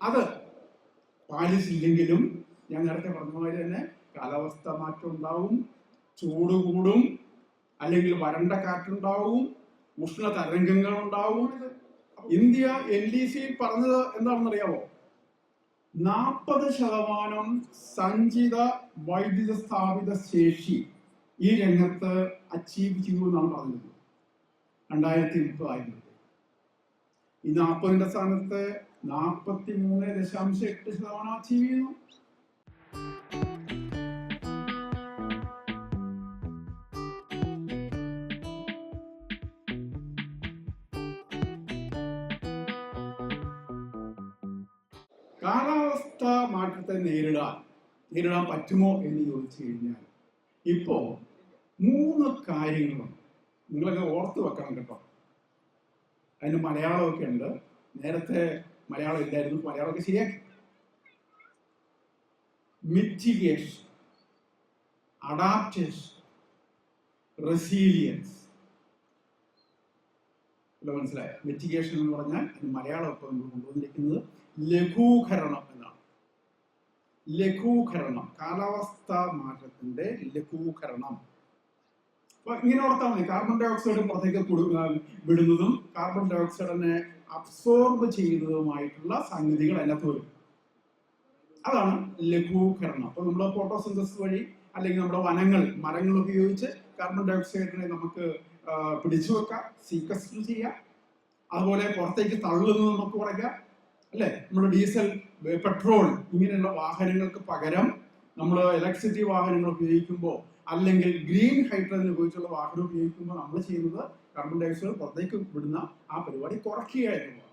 അത് പാലിച്ചില്ലെങ്കിലും ഞാൻ നേരത്തെ പറഞ്ഞ തന്നെ കാലാവസ്ഥ മാറ്റം ഉണ്ടാവും ചൂട് കൂടും അല്ലെങ്കിൽ വരണ്ട കാറ്റുണ്ടാവും ഉഷ്ണ തരംഗങ്ങൾ ഉണ്ടാവും. ഇന്ത്യ എൻ ഡി സി പറഞ്ഞത് എന്താണെന്ന് അറിയാമോ നാൽപ്പത് ശതമാനം സഞ്ചിത വൈദ്യുത സ്ഥാപിത ശേഷി ഈ രംഗത്ത് അച്ചീവ് ചെയ്തു എന്നാണ് പറഞ്ഞത്. രണ്ടായിരത്തി മുപ്പതായിരുന്നു ഈ നാൽപ്പതിന്റെ സ്ഥാനത്ത് നാൽപ്പത്തി മൂന്ന് ദശാംശം എട്ട് ശതമാനം അച്ചീവ് ചെയ്യുന്നു കാലാവസ്ഥ മാറ്റത്തെ നേരിടാൻ നേരിടാൻ പറ്റുമോ എന്ന് ചോദിച്ചു കഴിഞ്ഞാൽ ഇപ്പോ മൂന്ന് കാര്യങ്ങളുണ്ട് നിങ്ങളൊക്കെ ഓർത്ത് വെക്കണം കേട്ടോ. അതിന് മലയാളമൊക്കെ ഉണ്ട്. നേരത്തെ മലയാളം ഇല്ലായിരുന്നു മലയാളമൊക്കെ ശരിയാക്കി. മിറ്റിഗേഷൻ അഡാപ്റ്റേഷൻ റെസീലിയൻസ് മനസ്സിലായ? മിറ്റിഗേഷൻ എന്ന് പറഞ്ഞാൽ അതിന് മലയാളം ഇപ്പോൾ കൊണ്ടുവന്നിരിക്കുന്നത് ലഘൂകരണം എന്നാണ്. ലഘൂകരണം കാലാവസ്ഥാ മാറ്റത്തിന്റെ ലഘൂകരണം. ഇങ്ങനെ ഓർത്താൽ മതി കാർബൺ ഡൈ ഓക്സൈഡ് പുറത്തേക്ക് വിടുന്നതും കാർബൺ ഡൈ ഓക്സൈഡിനെ അബ്സോർബ് ചെയ്യുന്നതുമായിട്ടുള്ള സംഗതികൾ അതിനകത്ത് വരും. അതാണ് ലഘൂകരണം. അപ്പൊ നമ്മൾ ഫോട്ടോസിന്തസിസ് വഴി അല്ലെങ്കിൽ നമ്മുടെ വനങ്ങൾ മരങ്ങൾ ഉപയോഗിച്ച് കാർബൺ ഡൈ ഓക്സൈഡിനെ നമുക്ക് പിടിച്ചു വെക്കാം സീക്വസ്റ്റർ ചെയ്യാം. അതുപോലെ പുറത്തേക്ക് തള്ളുന്നത് നമുക്ക് കുറയ്ക്കാം. അല്ലെ? നമ്മുടെ ഡീസൽ പെട്രോൾ ഇങ്ങനെയുള്ള വാഹനങ്ങൾക്ക് പകരം നമ്മൾ ഇലക്ട്രിസിറ്റി വാഹനങ്ങൾ ഉപയോഗിക്കുമ്പോൾ അല്ലെങ്കിൽ ഗ്രീൻ ഹൈഡ്രജൻ ഉപയോഗിച്ചുള്ള വാഹനം ഉപയോഗിക്കുമ്പോൾ നമ്മൾ ചെയ്യുന്നത് കാർബൺ ഡയോക്സൈഡ് പുറത്തേക്ക് വിടുന്ന ആ പരിപാടി കുറയ്ക്കുക എന്നുള്ളതാണ്.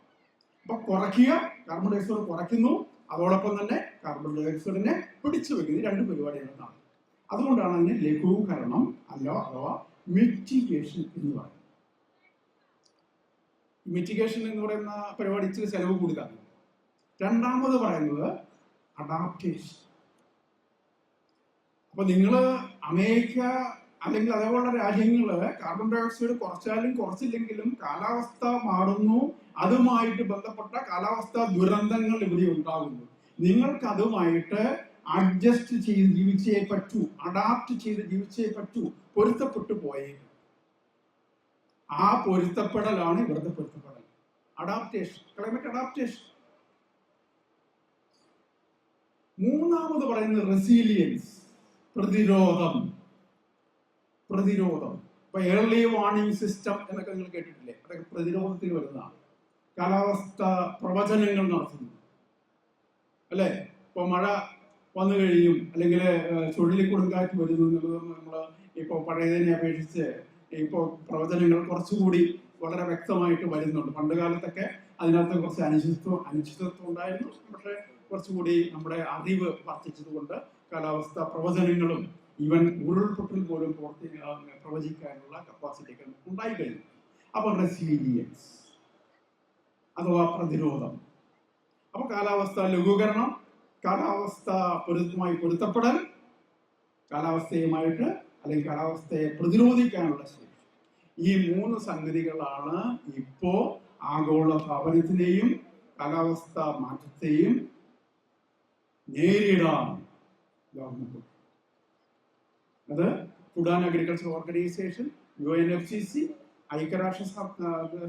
അപ്പൊ കുറയ്ക്കുക കാർബൺ ഡയോക്സൈഡ് കുറയ്ക്കുന്നു അതോടൊപ്പം തന്നെ കാർബൺ ഡയോക്സൈഡിനെ പിടിച്ചു വെക്കുന്ന രണ്ട് പരിപാടികളാണ് അതുകൊണ്ടാണ് അതിന് ലഘൂകരണം അല്ല അഥവാ മിറ്റിഗേഷൻ എന്ന് പറയുന്നത്. മിറ്റിഗേഷൻ എന്ന് പറയുന്ന പരിപാടി ഇച്ചിരി ചെലവ് കൂടുതലാണ് രണ്ടാമത് പറയുന്നത് അഡാപ്റ്റേഷൻ അപ്പൊ നിങ്ങൾ അമേരിക്ക അല്ലെങ്കിൽ അതേപോലുള്ള രാജ്യങ്ങൾ കാർബൺ ഡയോക്സൈഡ് കുറച്ചാലും കുറച്ചില്ലെങ്കിലും കാലാവസ്ഥ മാറുന്നു. അതുമായിട്ട് ബന്ധപ്പെട്ട കാലാവസ്ഥ ദുരന്തങ്ങൾ ഇവിടെ ഉണ്ടാകുന്നു. നിങ്ങൾക്ക് അതുമായിട്ട് അഡ്ജസ്റ്റ് ചെയ്ത് ജീവിച്ചേ പറ്റൂ. അഡാപ്റ്റ് ചെയ്ത് ജീവിച്ചേ പറ്റൂ. പൊരുത്തപ്പെട്ടു പോയേ. ആ പൊരുത്തപ്പെടലാണ് ഇവിടുത്തെ പൊരുത്തപ്പെടൽ. അഡാപ്റ്റേഷൻ ക്ലൈമറ്റ് അഡാപ്റ്റേഷൻ മൂന്നാമത് പറയുന്നത് റെസീലിയൻസ് പ്രതിരോധം. പ്രതിരോധം. ഇപ്പൊ ഏർലി വാർണിംഗ് സിസ്റ്റം എന്നൊക്കെ നിങ്ങൾ കേട്ടിട്ടില്ലേ? അതൊക്കെ പ്രതിരോധത്തിൽ വരുന്നതാണ്. കാലാവസ്ഥ പ്രവചനങ്ങൾ നടത്തുന്നു. അല്ലേ? ഇപ്പൊ മഴ വന്നു കഴിയും അല്ലെങ്കിൽ ചുഴലിക്കൊടുങ്കാറ്റ് വരുന്നു എന്നുള്ളത് നമ്മൾ ഇപ്പൊ പഴയതിനെ അപേക്ഷിച്ച് ഇപ്പോൾ പ്രവചനങ്ങൾ കുറച്ചുകൂടി വളരെ വ്യക്തമായിട്ട് വരുന്നുണ്ട്. പണ്ട് കാലത്തൊക്കെ അതിനകത്ത് കുറച്ച് അനിശ്ചിതത്വം അനിശ്ചിതത്വം ഉണ്ടായിരുന്നു. പക്ഷെ കുറച്ചുകൂടി നമ്മുടെ അറിവ് വർദ്ധിച്ചതുകൊണ്ട് കാലാവസ്ഥ പ്രവചനങ്ങളും ഇവൻ ഉരുൾപൊട്ടൽ പോലും പ്രവർത്തി പ്രവചിക്കാനുള്ള കപ്പാസിറ്റി ഒക്കെ ഉണ്ടായി കഴിഞ്ഞു. അപ്പൊ റെസീലിയൻസ് അഥവാ പ്രതിരോധം. അപ്പൊ കാലാവസ്ഥ ലഘൂകരണം കാലാവസ്ഥ പൊരുത്തമായി പൊരുത്തപ്പെടൽ കാലാവസ്ഥയുമായിട്ട് അല്ലെങ്കിൽ കാലാവസ്ഥയെ പ്രതിരോധിക്കാനുള്ള ശേഷി. ഈ മൂന്ന് സംഗതികളാണ് ഇപ്പോ ആഗോള താപനത്തിനെയും കാലാവസ്ഥ മാറ്റത്തെയും നേരിടാൻ ഗവൺമെന്റ്. അത് food agriculture organisation U N F C C ഐക്യരാഷ്ട്ര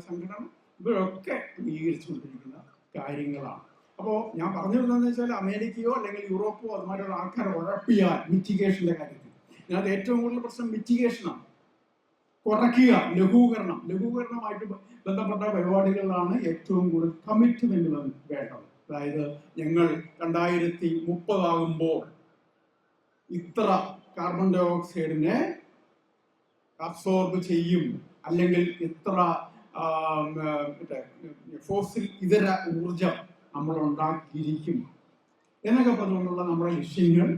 സംഘടന ഇവരൊക്കെ അംഗീകരിച്ചുകൊണ്ടിരിക്കുന്ന കാര്യങ്ങളാണ്. അപ്പോൾ ഞാൻ പറഞ്ഞു വരുന്നതെന്ന് വെച്ചാൽ അമേരിക്കയോ അല്ലെങ്കിൽ യൂറോപ്പോ അതുമായിട്ടുള്ള ആൾക്കാരെ ഉഴപ്പിയാൽ മിറ്റിഗേഷന്റെ കാര്യത്തിൽ. ഇതിനകത്ത് ഏറ്റവും കൂടുതൽ പ്രശ്നം മിറ്റിഗേഷനാണ് കുറയ്ക്കുക ലഘൂകരണം. ലഘൂകരണമായിട്ട് ബന്ധപ്പെട്ട പരിപാടികളിലാണ് ഏറ്റവും കൂടുതൽ കമ്മിറ്റ്മെന്റ് വേണ്ടത്. അതായത് ഞങ്ങൾ രണ്ടായിരത്തി മുപ്പതാകുമ്പോൾ ഇത്ര കാർബൺ ഡൈ ഓക്സൈഡിനെ അബ്സോർബ് ചെയ്യും. അല്ലെങ്കിൽ ഇത്ര ഫോസിൽ ഇതര ഊർജം നമ്മൾ ഉണ്ടാക്കിയിരിക്കും എന്നൊക്കെ പറഞ്ഞുകൊണ്ടുള്ള നമ്മുടെ ലക്ഷ്യങ്ങൾ.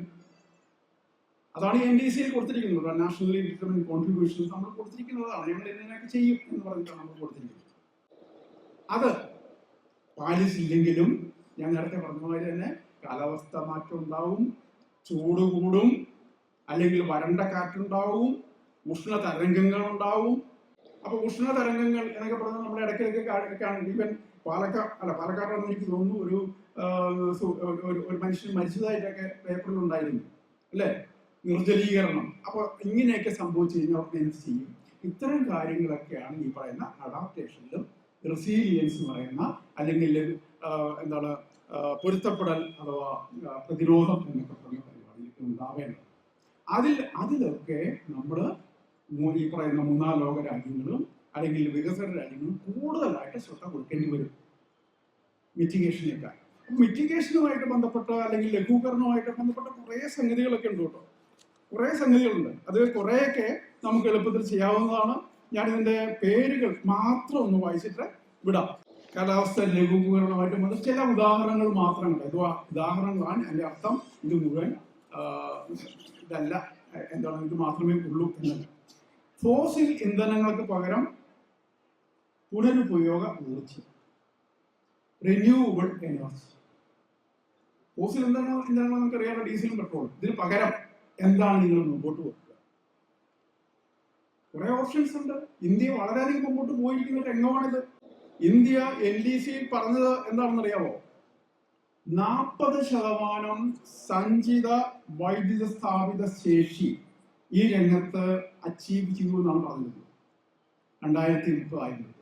അതാണ് എൻ ഡി സിയിൽ കൊടുത്തിരിക്കുന്നത്. നാഷണലി ഡിറ്റർമിൻ കോൺട്രിബ്യൂഷൻ നമ്മൾ കൊടുത്തിരിക്കുന്നതാണ്. ഞങ്ങൾ എന്തിനൊക്കെ ചെയ്യും എന്ന് പറഞ്ഞിട്ടാണ് നമ്മൾ കൊടുത്തിരിക്കുന്നത്. അത് പാലിച്ചില്ലെങ്കിലും ഞാൻ നേരത്തെ പറഞ്ഞ മാതിരി തന്നെ കാലാവസ്ഥ മാറ്റം ഉണ്ടാവും. ചൂട് കൂടും അല്ലെങ്കിൽ വരണ്ട കാറ്റുണ്ടാവും ഉഷ്ണ തരംഗങ്ങൾ ഉണ്ടാവും അപ്പൊ ഉഷ്ണ തരംഗങ്ങൾ എന്നൊക്കെ പറഞ്ഞാൽ നമ്മുടെ ഇടയ്ക്കിടയ്ക്ക് ഈവൻ പാലക്കാട് അല്ല പാലക്കാടാണെന്ന് എനിക്ക് തോന്നുന്നു ഒരു ഒരു- മനുഷ്യൻ മരിച്ചതായിട്ടൊക്കെ പേപ്പറിൽ ഉണ്ടായിരുന്നു. അല്ലേ? നിർജലീകരണം. അപ്പോൾ ഇങ്ങനെയൊക്കെ സംഭവിച്ചു കഴിഞ്ഞാൽ എന്ത് ചെയ്യും? ഇത്തരം കാര്യങ്ങളൊക്കെയാണ് ഈ പറയുന്ന അഡാപ്റ്റേഷനിലും റെസീലിയൻസ് എന്ന് പറയുന്ന അല്ലെങ്കിൽ എന്താണ് പൊരുത്തപ്പെടൽ അഥവാ പ്രതിരോധം എന്നൊക്കെ പരിപാടിയിൽ ഉണ്ടാവേണ്ടത്. അതിൽ അതിലൊക്കെ നമ്മൾ ഈ പറയുന്ന മൂന്നാം ലോക രാജ്യങ്ങളും അല്ലെങ്കിൽ വികസന രാജ്യങ്ങളും കൂടുതലായിട്ട് ശ്രദ്ധ കൊടുക്കേണ്ടി വരും. മിറ്റിഗേഷനേക്കാൾ മിറ്റിഗേഷനുമായിട്ട് ബന്ധപ്പെട്ട അല്ലെങ്കിൽ ലഘൂകരണവുമായിട്ട് ബന്ധപ്പെട്ട കുറേ സംഗതികളൊക്കെ ഉണ്ട് കേട്ടോ. കുറേ സംഗതികളുണ്ട്. അത് കുറേയൊക്കെ നമുക്ക് എളുപ്പത്തിൽ ചെയ്യാവുന്നതാണ്. ഞാൻ ഇതിന്റെ പേരുകൾ മാത്രം ഒന്ന് വായിച്ചിട്ട് വിടാം. കാലാവസ്ഥ ലഘൂകരണമായിട്ട് ചില ഉദാഹരണങ്ങൾ മാത്രമേ ഇത് ഉദാഹരണങ്ങളാണ്. എന്റെ അർത്ഥം ഇത് മുഴുവൻ ഇതല്ല. എന്താണ്? ഇത് മാത്രമേ ഉള്ളൂ എന്നല്ല. ഫോസിൽ ഇന്ധനങ്ങൾക്ക് പകരം പുനരുപയോഗ ഊർജം. റിന്യൂവബിൾ എനർജി ഫോസിൽ ഇന്ധന ഇന്ധനങ്ങൾ നമുക്ക് അറിയാമല്ലോ ഡീസലും പെട്രോളും ഇതിന് പകരം എന്താണ് നിങ്ങൾ മുമ്പോട്ട് വെക്കുക? കുറെ ഓപ്ഷൻസ് ഉണ്ട്. ഇന്ത്യ വളരെയധികം മുമ്പോട്ട് പോയിരിക്കുന്ന രംഗമാണിത് ഇന്ത്യ എൽ ഡി സിയിൽ പറഞ്ഞത് എന്താണെന്ന് അറിയാമോ നാൽപ്പത് ശതമാനം സഞ്ചിത വൈദ്യുത സ്ഥാപിത ശേഷി ഈ രംഗത്ത് അച്ചീവ് ചെയ്തു എന്നാണ് പറഞ്ഞത്. രണ്ടായിരത്തി മുപ്പതായിരുന്നു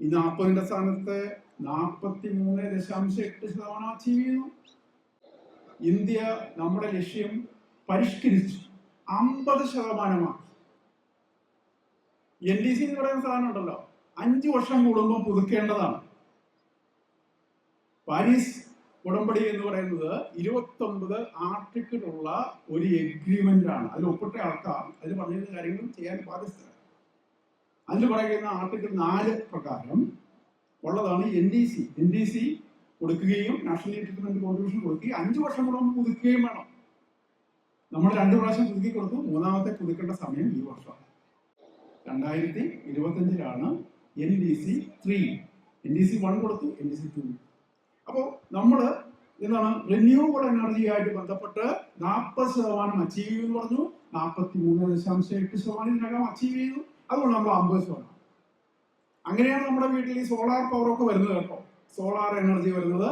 ഈ നാൽപ്പതിന്റെ സ്ഥാനത്ത് നാൽപ്പത്തി മൂന്ന് ദശാംശം എട്ട് ശതമാനം അച്ചീവ് ചെയ്തു. ഇന്ത്യ നമ്മുടെ ലക്ഷ്യം പരിഷ്കരിച്ചു. അമ്പത് ശതമാനമാക്കി എൻ ഡി സി എന്ന് പറയുന്ന സാധനം ഉണ്ടല്ലോ. അഞ്ചു വർഷം കൂടുമ്പോൾ പുതുക്കേണ്ടതാണ്. പാരീസ് ഉടമ്പടി എന്ന് പറയുന്നത് ഇരുപത്തി ആർട്ടിക്കിൾ ഉള്ള ഒരു എഗ്രിമെന്റ് ആണ്. അതിൽ ഒപ്പിട്ട ആൾക്കാർ അതിൽ പറഞ്ഞിരുന്ന കാര്യങ്ങൾ ചെയ്യാൻ ബാധ്യസ്ഥരാണ്. അതിൽ പറയുന്ന ആർട്ടിക്കിൾ നാല് പ്രകാരം ഉള്ളതാണ് N D C N D C കൊടുക്കുകയും നാഷണൽ ട്രീറ്റ്മെന്റ് കോൺട്രിബ്യൂഷൻ കൊടുക്കുകയും അഞ്ചു വർഷം കൂടെ പുതുക്കുകയും വേണം. നമ്മൾ രണ്ടു പ്രാവശ്യം പുതുക്കി കൊടുത്തു. മൂന്നാമത്തെ പുതുക്കേണ്ട സമയം ഈ വർഷം രണ്ടായിരത്തി ഇരുപത്തഞ്ചിലാണ് N D C three N D C one കൊടുത്തു. എൻ ഡി സി ടു അപ്പോൾ നമ്മൾ എന്താണ് റിന്യൂവബിൾ എനർജി ആയിട്ട് ബന്ധപ്പെട്ട് നാൽപ്പത് ശതമാനം അച്ചീവ് എന്ന് പറഞ്ഞു. നാൽപ്പത്തി മൂന്ന് ദശാംശം എട്ട് ശതമാനം ഇതിനകം അച്ചീവ് ചെയ്തു. അതുകൊണ്ട് നമ്മൾ അമ്പത് ശതമാനം. അങ്ങനെയാണ് നമ്മുടെ വീട്ടിൽ ഈ സോളാർ പവർ ഒക്കെ വരുന്നത് കേട്ടോ. സോളാർ എനർജി വരുന്നത്.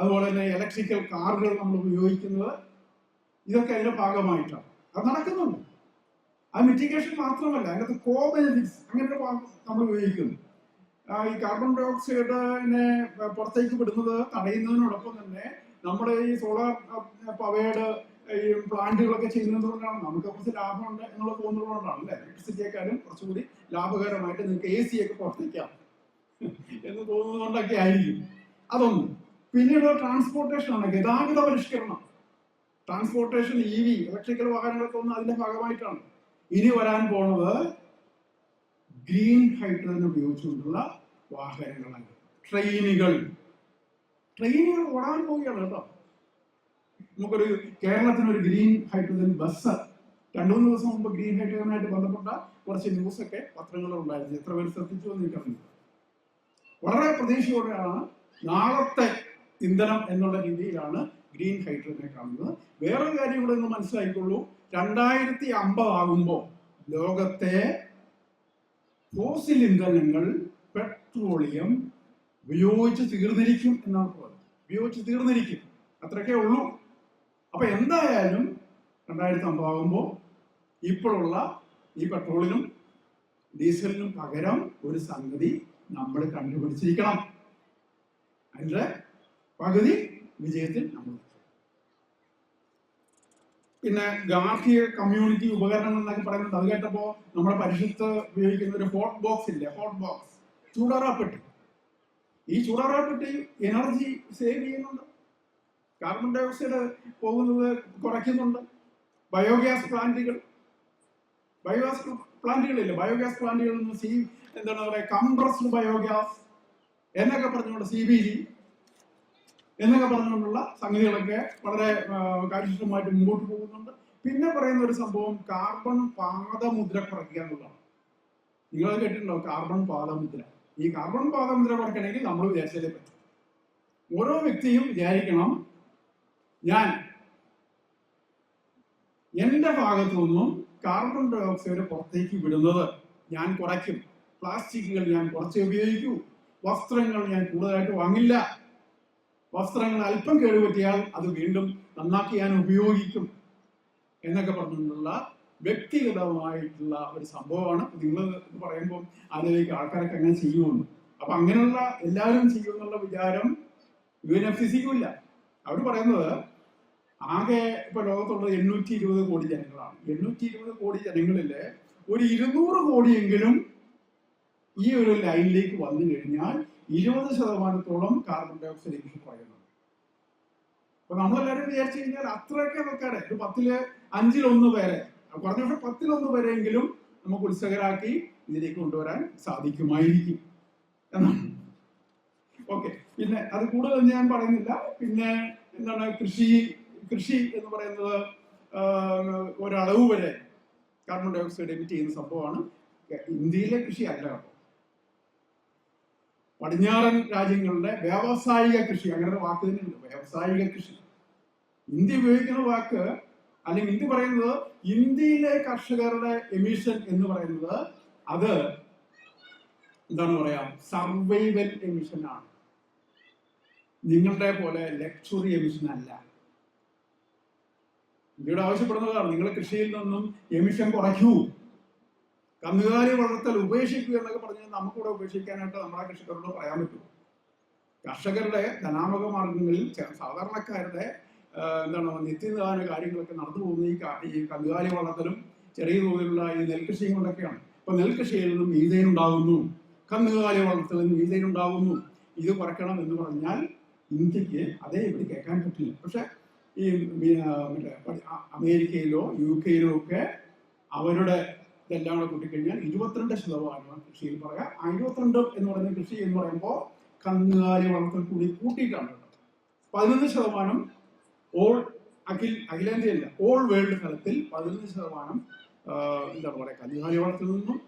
അതുപോലെ തന്നെ ഇലക്ട്രിക്കൽ കാറുകൾ നമ്മൾ ഉപയോഗിക്കുന്നത്. ഇതൊക്കെ അതിന്റെ ഭാഗമായിട്ടാണ്. അത് നടക്കുന്നുണ്ട്. ആ മിറ്റിഗേഷൻ മാത്രമല്ല അതിനകത്ത് കോ ബെനിഫിറ്റ്സ് അങ്ങനെ നമ്മൾ ഉപയോഗിക്കുന്നു. ഈ കാർബൺ ഡൈ ഓക്സൈഡിനെ പുറത്തേക്ക് വിടുന്നത് തടയുന്നതിനോടൊപ്പം തന്നെ നമ്മുടെ ഈ സോളാർ പവേഡ് ഈ പ്ലാന്റുകളൊക്കെ ചെയ്യുന്നത് കൊണ്ടാണ് നമുക്ക് കുറച്ച് ലാഭമുണ്ട് എന്നുള്ള തോന്നുന്നതുകൊണ്ടാണ് അല്ലേ? ഇലക്ട്രിസിറ്റിയെക്കാളും കുറച്ചുകൂടി ലാഭകരമായിട്ട് നിങ്ങൾക്ക് എ സി ഒക്കെ പുറത്തേക്കാം എന്ന് തോന്നുന്നതുകൊണ്ടൊക്കെ ആയിരിക്കും. അതൊന്ന്. പിന്നീട് ട്രാൻസ്പോർട്ടേഷൻ ആണ് ഗതാഗത പരിഷ്കരണം. ട്രാൻസ്പോർട്ടേഷൻ ഇ വി ഇലക്ട്രിക്കൽ വാഹനങ്ങളൊക്കെ ഒന്ന് അതിന്റെ ഭാഗമായിട്ടാണ്. ഇനി വരാൻ പോണത് ഗ്രീൻ ഹൈഡ്രജൻ ഉപയോഗിച്ചുകൊണ്ടുള്ള വാഹനങ്ങളാണ്. ട്രെയിനുകൾ. ട്രെയിനുകൾ ഓടാൻ പോവുകയാണ് കേട്ടോ. നമുക്കൊരു കേരളത്തിനൊരു ഗ്രീൻ ഹൈഡ്രജൻ ബസ് രണ്ടു മൂന്ന് ദിവസം മുമ്പ് ഗ്രീൻ ഹൈഡ്രജനായിട്ട് ബന്ധപ്പെട്ട കുറച്ച് ന്യൂസ് ഒക്കെ പത്രങ്ങളിൽ ഉണ്ടായിരുന്നു. എത്ര പേര് ശ്രദ്ധിച്ചു എനിക്കറിയില്ല. വളരെ പ്രതീക്ഷയോടെയാണ് നാളത്തെ ഇന്ധനം എന്നുള്ള രീതിയിലാണ് ഗ്രീൻ ഹൈഡ്രജനെ കാണുന്നത്. വേറൊരു കാര്യം കൂടെ ഒന്ന് മനസ്സിലാക്കിക്കൊള്ളൂ. രണ്ടായിരത്തി അമ്പത് ആകുമ്പോൾ ലോകത്തെ ഫോസിൽ ഇന്ധനങ്ങൾ പെട്രോളിയം ഉപയോഗിച്ച് തീർന്നിരിക്കും എന്നാണ് പറയുന്നത് ഉപയോഗിച്ച് തീർന്നിരിക്കും. അത്രയൊക്കെ ഉള്ളൂ. അപ്പൊ എന്തായാലും രണ്ടായിരത്തി അമ്പതാകുമ്പോൾ ഇപ്പോഴുള്ള ഈ പെട്രോളിനും ഡീസലിനും പകരം ഒരു സംഗതി നമ്മൾ കണ്ടുപിടിച്ചിരിക്കണം. അതിന്റെ പകുതി വിജയത്തിൽ നമ്മൾ. പിന്നെ ഗാർഹിക കമ്മ്യൂണിറ്റി ഉപകരണങ്ങൾ എന്നൊക്കെ പറയുന്നത് അത് കേട്ടപ്പോ നമ്മുടെ പരിശുദ്ധ ഉപയോഗിക്കുന്ന ഒരു ഹോട്ട് ബോക്സ് ഇല്ലേ? ഹോട്ട് ബോക്സ് ചൂടാറാപ്പെട്ടി ഈ ചൂടാറാപ്പെട്ടി എനർജി സേവ് ചെയ്യുന്നുണ്ട്. കാർബൺ ഡൈ ഓക്സൈഡ് പോകുന്നത് കുറയ്ക്കുന്നുണ്ട്. ബയോഗ്യാസ് പ്ലാന്റുകൾ ബയോഗ്യാസ് പ്ലാന്റുകളില്ല ബയോഗ്യാസ് പ്ലാന്റുകളിൽ നിന്ന് സി എന്താണ് പറയുക? കംപ്രസ്ഡ് ബയോഗ്യാസ് എന്നൊക്കെ പറഞ്ഞുകൊണ്ട് സി ബി ജി എന്നൊക്കെ പറഞ്ഞുകൊണ്ടുള്ള സംഗതികളൊക്കെ വളരെ കാര്യക്ഷമമായിട്ട് മുമ്പോട്ട് പോകുന്നുണ്ട്. പിന്നെ പറയുന്ന ഒരു സംഭവം കാർബൺ പാദമുദ്ര കുറയ്ക്കുക എന്നുള്ളതാണ്. നിങ്ങൾ കേട്ടിട്ടുണ്ടോ? കാർബൺ പാദമുദ്ര. ഈ കാർബൺ പാദമുദ്ര കുറയ്ക്കണമെങ്കിൽ നമ്മൾ വിചാരിച്ചാലേ പറ്റും. ഓരോ വ്യക്തിയും വിചാരിക്കണം ഞാൻ എന്റെ ഭാഗത്തു നിന്നും കാർബൺ ഡൈ ഓക്സൈഡ് പുറത്തേക്ക് വിടുന്നത് ഞാൻ കുറയ്ക്കും. പ്ലാസ്റ്റിക്കുകൾ ഞാൻ കുറച്ചേ ഉപയോഗിക്കൂ. വസ്ത്രങ്ങൾ ഞാൻ കൂടുതലായിട്ട് വാങ്ങില്ല. വസ്ത്രങ്ങൾ അല്പം കേടുപറ്റിയാൽ അത് വീണ്ടും നന്നാക്കി ഞാൻ ഉപയോഗിക്കും എന്നൊക്കെ പറഞ്ഞിട്ടുള്ള വ്യക്തിഗതമായിട്ടുള്ള ഒരു സംഭവമാണ്. നിങ്ങൾ പറയുമ്പോൾ അതിലേക്ക് ആൾക്കാരൊക്കെ അങ്ങനെ ചെയ്യുമെന്ന്. അപ്പൊ അങ്ങനെയുള്ള എല്ലാവരും ചെയ്യുമെന്നുള്ള വിചാരം യു എൻ എഫ് സി അവർ പറയുന്നത് ആകെ ഇപ്പൊ ലോകത്തുള്ളത് എണ്ണൂറ്റി ഇരുപത് കോടി ജനങ്ങളാണ്. എണ്ണൂറ്റി ഇരുപത് കോടി ജനങ്ങളിൽ ഒരു ഇരുന്നൂറ് കോടിയെങ്കിലും ഈ ഒരു ലൈനിലേക്ക് വന്നു കഴിഞ്ഞാൽ ഇരുപത് ശതമാനത്തോളം കാർബൺ ഡൈ ഓക്സൈഡ് എമിഷൻ കുറയുന്നത് അപ്പൊ നമ്മളെല്ലാവരും വിചാരിച്ചു കഴിഞ്ഞാൽ അത്രയൊക്കെ ആൾക്കാരെ ഒരു പത്തിൽ അഞ്ചിലൊന്ന് പേരെ കുറഞ്ഞ പക്ഷെ പത്തിലൊന്ന് പേരെങ്കിലും നമുക്ക് ഉത്സകരാക്കി ഇതിലേക്ക് കൊണ്ടുവരാൻ സാധിക്കുമായിരിക്കും. എന്നാണ്. ഓക്കെ പിന്നെ അത് കൂടുതൽ ഞാൻ പറയുന്നില്ല. പിന്നെ എന്താണ് കൃഷി കൃഷി എന്ന് പറയുന്നത് ഒരളവ് വരെ കാർബൺ ഡൈ ഓക്സൈഡ് എമിറ്റ് ചെയ്യുന്ന സംഭവമാണ്. ഇന്ത്യയിലെ കൃഷി അല്ല. പടിഞ്ഞാറൻ രാജ്യങ്ങളുടെ വ്യാവസായിക കൃഷി അങ്ങനെ വാക്ക് തന്നെയുണ്ട് വ്യാവസായിക കൃഷി. ഇന്ത്യ ഉപയോഗിക്കുന്ന വാക്ക് അല്ലെങ്കിൽ ഇന്ത്യ പറയുന്നത് ഇന്ത്യയിലെ കർഷകരുടെ എമിഷൻ എന്ന് പറയുന്നത് അത് എന്താണ് പറയാ? സർവൈവൽ എമിഷൻ ആണ്. നിങ്ങളുടെ പോലെ ലക്ഷറി എമിഷൻ അല്ല. ഇന്ത്യയുടെ ആവശ്യപ്പെടുന്നതാണ്. നിങ്ങൾ കൃഷിയിൽ നിന്നും എമിഷൻ കുറയ്ക്കൂ. കന്നുകാലി വളർത്തൽ ഉപേക്ഷിക്കുക എന്നൊക്കെ പറഞ്ഞാൽ നമുക്കിവിടെ ഉപേക്ഷിക്കാനായിട്ട് നമ്മുടെ കൃഷിക്കാരോട് പറയാൻ പറ്റും. കർഷകരുടെ ധനാമക മാർഗങ്ങളിൽ സാധാരണക്കാരുടെ എന്താണ് നിത്യനിദാന കാര്യങ്ങളൊക്കെ നടന്നു പോകുന്ന ഈ ഈ കന്നുകാലി വളർത്തലും ചെറിയ തോതിലുള്ള ഈ നെൽകൃഷിയും കൊണ്ടൊക്കെയാണ്. അപ്പൊ നെൽകൃഷിയിൽ നിന്നും മീതേൻ ഉണ്ടാകുന്നു. കന്നുകാലി വളർത്തലിൽ നിന്നും മീതേൻ ഉണ്ടാകുന്നു. ഇത് കുറയ്ക്കണം എന്ന് പറഞ്ഞാൽ ഇന്ത്യയ്ക്ക് അതേ ഇവിടെ കേൾക്കാൻ പറ്റില്ല. പക്ഷെ ഈ അമേരിക്കയിലോ യു കെയിലോ ഒക്കെ അവരുടെ ഇതെല്ലാം കൂടെ കൂട്ടിക്കഴിഞ്ഞാൽ ഇരുപത്തിരണ്ട് ശതമാനമാണ് കൃഷിയിൽ പറയാം. ഇരുപത്തിരണ്ട് എന്ന് പറയുന്ന കൃഷി എന്ന് പറയുമ്പോൾ കന്നുകാലി വളർത്തൽ കൂടി കൂട്ടിയിട്ടാണ് കേട്ടോ. പതിനൊന്ന് ശതമാനം ഓൾ അഖിൽ അഖിലേന്ത്യയല്ല ഓൾ വേൾഡ് തലത്തിൽ പതിനൊന്ന് ശതമാനം എന്താ പറയുക കന്നുകാലി വളർത്തിൽ നിന്നും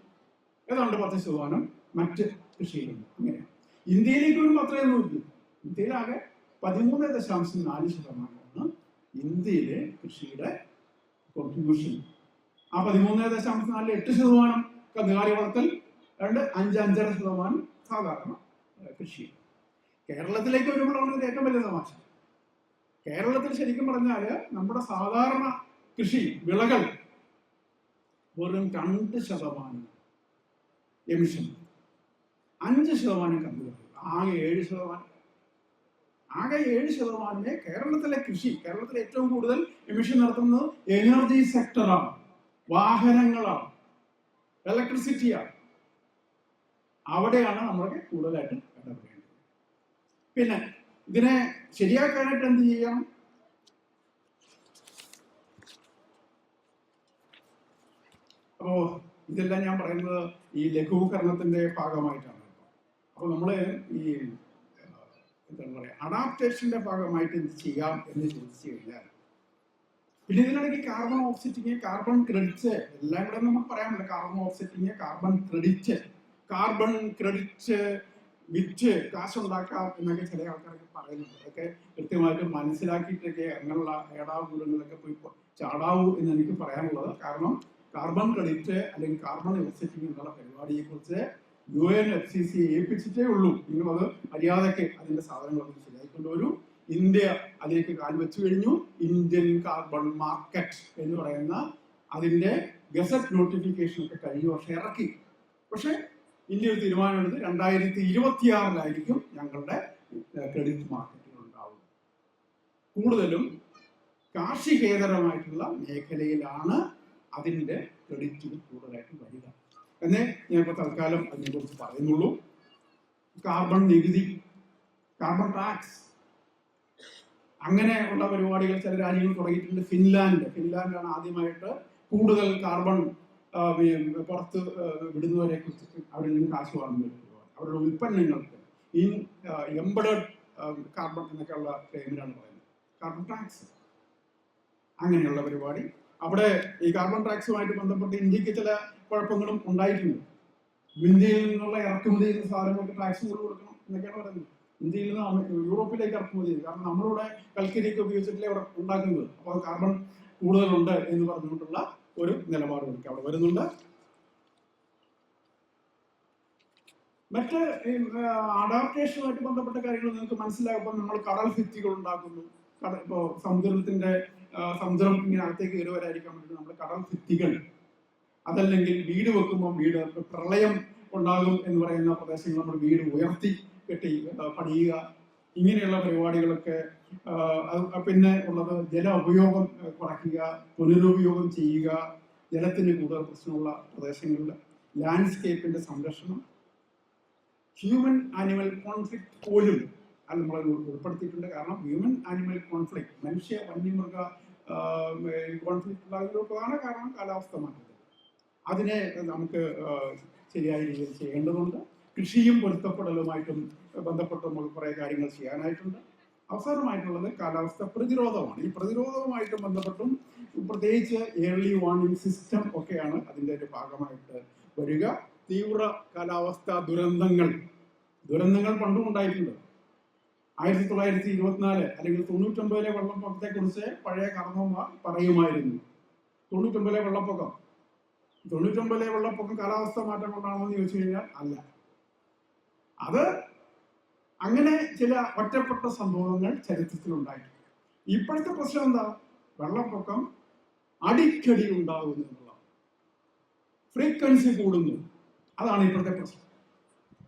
ഏതാണ്ട് പത്ത് ശതമാനം മറ്റ് കൃഷിയിലുണ്ട് അങ്ങനെയാണ്. ഇന്ത്യയിലേക്ക് വരുമ്പോൾ അത്രയൊന്നും ഇല്ല. ഇന്ത്യയിലാകെ പതിമൂന്ന് ദശാംശം നാല് ശതമാനമാണ് ഇന്ത്യയിലെ കൃഷിയുടെ കോൺട്രിബ്യൂഷൻ ആ പതിമൂന്ന് ദശാംശം നാല് എട്ട് ശതമാനം കന്നുകാലി വളർത്തൽ രണ്ട് അഞ്ച് അഞ്ചര ശതമാനം സാധാരണ കൃഷി. കേരളത്തിലേക്ക് വരുമ്പോഴാണ് ഇത് ഏറ്റവും വലിയ തമാശ. കേരളത്തിൽ ശരിക്കും പറഞ്ഞാൽ നമ്മുടെ സാധാരണ കൃഷി വിളകൾ വെറും രണ്ട് ശതമാനം എമിഷൻ അഞ്ച് ശതമാനം കന്നുകാലി ആകെ ഏഴ് ശതമാനം. ആകെ ഏഴ് ശതമാനമേ കേരളത്തിലെ കൃഷി കേരളത്തിൽ ഏറ്റവും കൂടുതൽ എമിഷൻ നടത്തുന്നത് എനർജി സെക്ടറാണ് വാഹനങ്ങളാണ്. ഇലക്ട്രിസിറ്റിയാണ് അവിടെയാണ് നമ്മളൊക്കെ കൂടുതലായിട്ട് ഇടപെടേണ്ടത് പിന്നെ ഇതിനെ ശരിയാക്കാനായിട്ട് എന്ത് ചെയ്യാം അപ്പോ ഇതെല്ലാം ഞാൻ പറയുന്നത് ഈ ലഘൂകരണത്തിന്റെ ഭാഗമായിട്ടാണ്. അപ്പൊ നമ്മൾ ഈ എന്താണ് പറയാ അഡാപ്റ്റേഷന്റെ ഭാഗമായിട്ട് ഇത് ചെയ്യാം എന്ന് ചോദിച്ചു കഴിഞ്ഞാൽ പിന്നെ ഇതിനിടയ്ക്ക് കാർബൺ ഓഫ്സെറ്റിങ് കാർബൺ ക്രെഡിറ്റ്സ് എല്ലാം കൂടെ നമുക്ക് പറയാമല്ലോ carbon offsetting carbon credit carbon credit വിറ്റ് കാശുണ്ടാക്കാം എന്നൊക്കെ ചില ആൾക്കാരൊക്കെ പറയുന്നുണ്ട്. അതൊക്കെ കൃത്യമായിട്ട് മനസ്സിലാക്കിയിട്ടൊക്കെ അങ്ങനെയുള്ള ഏടാകൂടങ്ങളിലൊക്കെ പോയി ചാടാവൂ എന്ന് എനിക്ക് പറയാനുള്ളത്. കാരണം കാർബൺ ക്രെഡിറ്റ് അല്ലെങ്കിൽ കാർബൺ ഓഫ്സെറ്റിംഗ് എന്നുള്ള പരിപാടിയെ കുറിച്ച് U N F C C ഏൽപ്പിച്ചിട്ടേ ഉള്ളൂ. നിങ്ങളത് മര്യാദയ്ക്ക് അതിന്റെ സാധനങ്ങളൊക്കെ ശരിയായിക്കൊണ്ടുവരൂ ഇന്ത്യ അതിലേക്ക് കാൽ വെച്ചു കഴിഞ്ഞു. ഇന്ത്യൻ കാർബൺ മാർക്കറ്റ് എന്ന് പറയുന്ന അതിന്റെ ഗസറ്റ് നോട്ടിഫിക്കേഷൻ ഒക്കെ കഴിഞ്ഞ. വർഷം ഇറക്കി. പക്ഷെ ഇന്ത്യ ഒരു തീരുമാനമെടുത്ത് രണ്ടായിരത്തി ഇരുപത്തിയാറിലായിരിക്കും ഞങ്ങളുടെ ക്രെഡിറ്റ് മാർക്കറ്റുകൾ ഉണ്ടാവുക കൂടുതലും കാർഷികേതരമായിട്ടുള്ള മേഖലയിലാണ് അതിന്റെ ക്രെഡിറ്റ് കൂടുതലായിട്ട് വരിക. എന്നേ ഞാൻ ഇപ്പോൾ തൽക്കാലം അതിനെക്കുറിച്ച് പറയുന്നുള്ളൂ. കാർബൺ നികുതി കാർബൺ ടാക്സ് അങ്ങനെ ഉള്ള പരിപാടികൾ ചില രാജ്യങ്ങൾ തുടങ്ങിയിട്ടുണ്ട്. ഫിൻലാൻഡ്. ഫിൻലാൻഡാണ് ആദ്യമായിട്ട് കൂടുതൽ കാർബൺ പുറത്ത് വിടുന്നവരെ കുറിച്ച് അവരിൽ നിന്ന് കാശ് വാങ്ങുന്ന അവരുടെ ഉൽപ്പന്നങ്ങൾക്ക് ഇൻ എംബഡഡ് കാർബൺ എന്നൊക്കെയുള്ള പേരിലാണ് പറയുന്നത്. കാർബൺ ടാക്സ് അങ്ങനെയുള്ള പരിപാടി. അവിടെ ഈ കാർബൺ ടാക്സുമായിട്ട് ബന്ധപ്പെട്ട് ഇന്ത്യയ്ക്ക് ചില കുഴപ്പങ്ങളും ഉണ്ടായിട്ടുണ്ട്. ഇന്ത്യയിൽ നിന്നുള്ള ഇറക്കുമതി ചെയ്യുന്ന സാധനങ്ങൾക്ക് ടാക്സ് കൊടുക്കണം എന്നൊക്കെയാണ് പറയുന്നത്. ഇന്ത്യയിൽ നിന്ന് യൂറോപ്പിലേക്ക് ഇറക്കുമതി ചെയ്തു കാരണം നമ്മളിവിടെ കൽക്കരിയൊക്കെ ഉപയോഗിച്ചിട്ടില്ലേ അവിടെ ഉണ്ടാക്കുന്നത്? അപ്പോൾ കാർബൺ കൂടുതലുണ്ട് എന്ന് പറഞ്ഞുകൊണ്ടുള്ള ഒരു നിലപാട് നമുക്ക് അവിടെ വരുന്നുണ്ട്. മറ്റ് അഡാപ്റ്റേഷനുമായിട്ട് ബന്ധപ്പെട്ട കാര്യങ്ങൾ നിങ്ങൾക്ക് മനസ്സിലാകുമ്പോൾ നമ്മൾ കടൽ ഭിത്തികൾ ഉണ്ടാക്കുന്നു. കട ഇപ്പോ സമുദ്രത്തിന്റെ സമുദ്രം ഇങ്ങനെ അകത്തേക്ക് കയറി വേണ്ടി നമ്മൾ കടൽ ഭിത്തികൾ അതല്ലെങ്കിൽ വീട് വെക്കുമ്പോൾ വീട് പ്രളയം ഉണ്ടാകും എന്ന് പറയുന്ന പ്രദേശങ്ങൾ നമ്മൾ വീട് ഉയർത്തി കെട്ടി പണിയുക ഇങ്ങനെയുള്ള പരിപാടികളൊക്കെ പിന്നെ ഉള്ളത് ജല ഉപയോഗം കുറയ്ക്കുക പുനരുപയോഗം ചെയ്യുക ജലത്തിന് കൂടുതൽ പ്രശ്നമുള്ള പ്രദേശങ്ങളിൽ ലാൻഡ്സ്കേപ്പിന്റെ സംരക്ഷണം. ഹ്യൂമൻ ആനിമൽ കോൺഫ്ലിക്ട് പോലും നമ്മൾ ഉൾപ്പെടുത്തിയിട്ടുണ്ട്. കാരണം ഹ്യൂമൻ ആനിമൽ കോൺഫ്ലിക്ട് മനുഷ്യ വന്യമൃഗ കോൺഫ്ലിക്ട് ഉണ്ടാകുന്ന പ്രധാന കാരണം കാലാവസ്ഥ മാറ്റത്തിൽ അതിനെ നമുക്ക് ശരിയായ രീതിയിൽ ചെയ്യേണ്ടതുണ്ട്. കൃഷിയും പൊരുത്തപ്പെടലുമായിട്ടും ബന്ധപ്പെട്ട് നമുക്ക് കുറേ കാര്യങ്ങൾ ചെയ്യാനായിട്ടുണ്ട്. അവസാനമായിട്ടുള്ളത് കാലാവസ്ഥ പ്രതിരോധമാണ്. ഈ പ്രതിരോധവുമായിട്ട് ബന്ധപ്പെട്ടും പ്രത്യേകിച്ച് ഏർലി വാർണിംഗ് സിസ്റ്റം ഒക്കെയാണ് അതിന്റെ ഒരു ഭാഗമായിട്ട് വരിക. തീവ്ര കാലാവസ്ഥ ദുരന്തങ്ങൾ. ദുരന്തങ്ങൾ പണ്ടും ഉണ്ടായിട്ടുണ്ട്. ആയിരത്തി തൊള്ളായിരത്തി ഇരുപത്തിനാല് അല്ലെങ്കിൽ തൊണ്ണൂറ്റൊമ്പതിലെ വെള്ളപ്പൊക്കത്തെ കുറിച്ച് പഴയ കർമ്മമാർ പറയുമായിരുന്നു. തൊണ്ണൂറ്റൊമ്പതിലെ വെള്ളപ്പൊക്കം. തൊണ്ണൂറ്റൊമ്പതിലെ വെള്ളപ്പൊക്കം കാലാവസ്ഥ മാറ്റം കൊണ്ടാണോ എന്ന് ചോദിച്ചു കഴിഞ്ഞാൽ അല്ല. അത് അങ്ങനെ ചില ഒറ്റപ്പെട്ട സംഭവങ്ങൾ ചരിത്രത്തിൽ ഉണ്ടായിട്ടുണ്ട്. ഇപ്പോഴത്തെ പ്രശ്നം എന്താ? വെള്ളപ്പൊക്കം അടിക്കടി ഉണ്ടാകുന്നു എന്നുള്ളതാണ്. ഫ്രീക്വൻസി കൂടുന്നു. അതാണ് ഇപ്പോഴത്തെ പ്രശ്നം.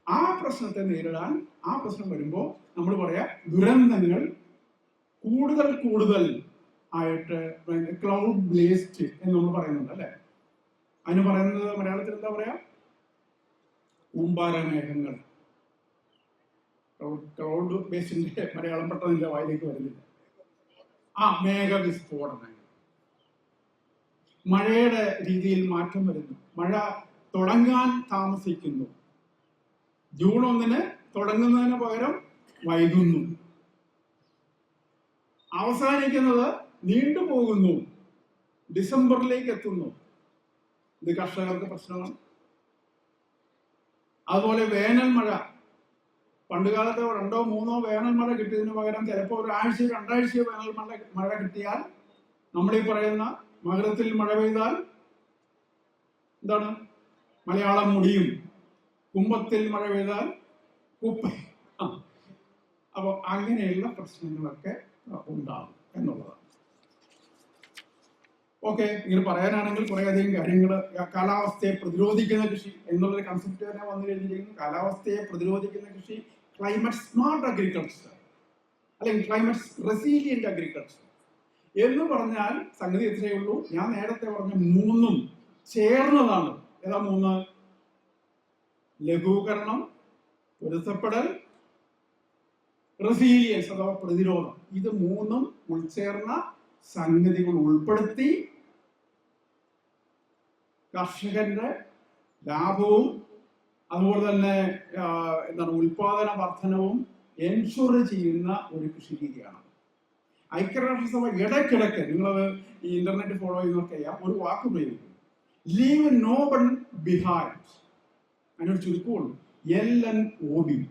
ആ പ്രശ്നത്തെ നേരിടാൻ ആ പ്രശ്നം വരുമ്പോൾ നമ്മൾ പറയാ ദുരന്തങ്ങൾ കൂടുതൽ കൂടുതൽ ആയിട്ട് ക്ലൗഡ് ബ്ലേസ്റ്റ് എന്ന് നമ്മൾ പറയുന്നുണ്ട് അല്ലെ? അതിന് പറയുന്നത് മലയാളത്തിൽ എന്താ പറയാ? കൂമ്പാര ക്ലൗഡ് ബേസിന്റെ മലയാളം പെട്ടെന്ന് വായിലേക്ക് വരുന്നില്ല. ആ മേഘവിസ്ഫോടനങ്ങൾ മഴയുടെ രീതിയിൽ മാറ്റം വരുന്നു. മഴ തുടങ്ങാൻ താമസിക്കുന്നു. ജൂൺ ഒന്നിന് തുടങ്ങുന്നതിന് പകരം വൈകുന്നു. അവസാനിക്കുന്നത് നീണ്ടുപോകുന്നു ഡിസംബറിലേക്ക് എത്തുന്നു. ഇത് കർഷകർക്ക് പ്രശ്നമാണ്. അതുപോലെ വേനൽ മഴ. പണ്ട് കാലത്ത് രണ്ടോ മൂന്നോ വേനൽ മഴ കിട്ടിയതിന് പകരം ചിലപ്പോൾ ഒരാഴ്ച രണ്ടാഴ്ചയോ വേനൽ മഴ മഴ കിട്ടിയാൽ നമ്മൾ ഈ പറയുന്ന മകരത്തിൽ മഴ പെയ്താൽ എന്താണ്? മലയാളം മുടിയും. കുംഭത്തിൽ മഴ പെയ്താൽ കുപ്പ. അപ്പോൾ അപ്പൊ അങ്ങനെയുള്ള പ്രശ്നങ്ങളൊക്കെ ഉണ്ടാകും എന്നുള്ളതാണ്. ഓക്കെ ഇങ്ങനെ പറയാനാണെങ്കിൽ കുറെ അധികം കാര്യങ്ങൾ കാലാവസ്ഥയെ പ്രതിരോധിക്കുന്ന കൃഷി എന്നുള്ളൊരു കൺസെപ്റ്റ് തന്നെ വന്നു കഴിഞ്ഞിരിക്കുന്നു. കാലാവസ്ഥയെ പ്രതിരോധിക്കുന്ന കൃഷി ക്ലൈമറ്റ് സ്മാർട്ട് അഗ്രികൾച്ചർ അല്ലെങ്കിൽ ക്ലൈമറ്റ് റെസീലിയന്റ് അഗ്രികൾച്ചർ എന്ന് പറഞ്ഞാൽ സംഗതി എത്രയേ ഉള്ളൂ. ഞാൻ നേരത്തെ പറഞ്ഞ മൂന്നും ചേർന്നതാണ്. ഏതാ മൂന്ന്? ലഘൂകരണം പൊരുത്തപ്പെടൽ റെസീലിയൻസ് അഥവാ പ്രതിരോധം. ഇത് മൂന്നും ഉൾച്ചേർന്ന സംഗതികൾ ഉൾപ്പെടുത്തി കർഷകന്റെ ലാഭവും അതുപോലെ തന്നെ എന്താണ് ഉൽപാദന വർധനവും എൻഷുർ ചെയ്യുന്ന ഒരു കൃഷി രീതിയാണ്. ഐക്യരാഷ്ട്രസഭ ഇടയ്ക്കിടയ്ക്ക് നിങ്ങളത് ഈ ഇന്റർനെറ്റ് ഫോളോ ചെയ്യുന്നവർക്ക് അറിയാം ഒരു വാക്ക് ഉപയോഗിക്കും. ലീവ് നോ വൺ ബിഹൈൻഡ് അതിനൊരു ചുരുക്കമുള്ളൂ L N O B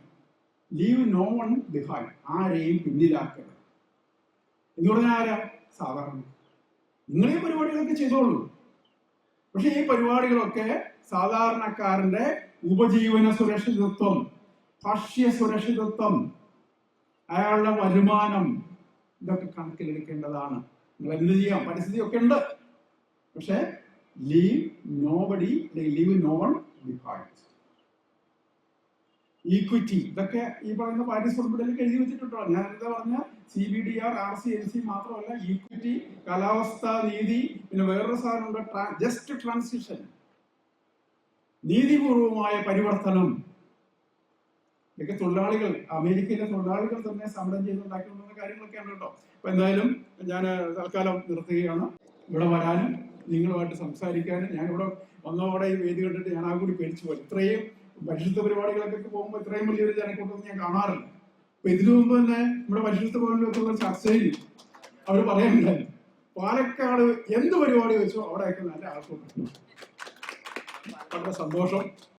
leave no one behind ആരെയും പിന്നിലാക്കരുത്. എന്ന് പറഞ്ഞാൽ ആരാ? സാധാരണ. നിങ്ങളെയും പരിപാടികളൊക്കെ ചെയ്തോളൂ. പക്ഷെ ഈ പരിപാടികളൊക്കെ സാധാരണക്കാരന്റെ ഉപജീവന സുരക്ഷിതത്വം ഭക്ഷ്യ സുരക്ഷിതത്വം അയാളുടെ വരുമാനം ഇതൊക്കെ കണക്കിലെടുക്കേണ്ടതാണ്. നിങ്ങൾ എന്ത് ചെയ്യാം? പരിസ്ഥിതി ഒക്കെ ഉണ്ട്. പക്ഷെ leave nobody leave no one behind equity ഇതൊക്കെ ഈ പറയുന്ന പാരീസ് ഉൾപ്പെടലിൽ എഴുതി വെച്ചിട്ടുണ്ടോ? ഞാൻ എന്താ പറഞ്ഞ? C B D R R C L C മാത്രമല്ല ഈക്വിറ്റി കാലാവസ്ഥ നീതി പിന്നെ വേറൊരു സാധനമുണ്ട് ജസ്റ്റ് ട്രാൻസിഷൻ നീതിപൂർവമായ പരിവർത്തനം. ഇതൊക്കെ തൊഴിലാളികൾ അമേരിക്കയിലെ തൊഴിലാളികൾ തന്നെ സമരം ചെയ്തുണ്ടാക്കിക്കൊണ്ടുവന്ന കാര്യങ്ങളൊക്കെയാണ് കേട്ടോ. അപ്പൊ എന്തായാലും ഞാൻ തൽക്കാലം നിർത്തുകയാണ്. ഇവിടെ വരാനും നിങ്ങളുമായിട്ട് സംസാരിക്കാനും ഞാനിവിടെ വന്നതോടെ ഈ വേദി കണ്ടിട്ട് ഞാൻ ആ കൂടി പേടിച്ചു പോയി. ഇത്രയും പരിശുദ്ധ പരിപാടികളൊക്കെ പോകുമ്പോൾ ഇത്രയും വലിയൊരു ജനക്കൂട്ടം ഞാൻ കാണാറില്ല. അപ്പൊ ഇതിനു മുമ്പ് തന്നെ നമ്മുടെ പരിശുദ്ധ ഭവനിലൊക്കെയുള്ള ചർച്ചയിൽ അവർ പറയുന്നുണ്ടായിരുന്നു പാലക്കാട് എന്ത് പരിപാടി വെച്ചോ അവിടെയൊക്കെ നല്ല ആൾക്കൂട്ടം. വളരെ സന്തോഷം.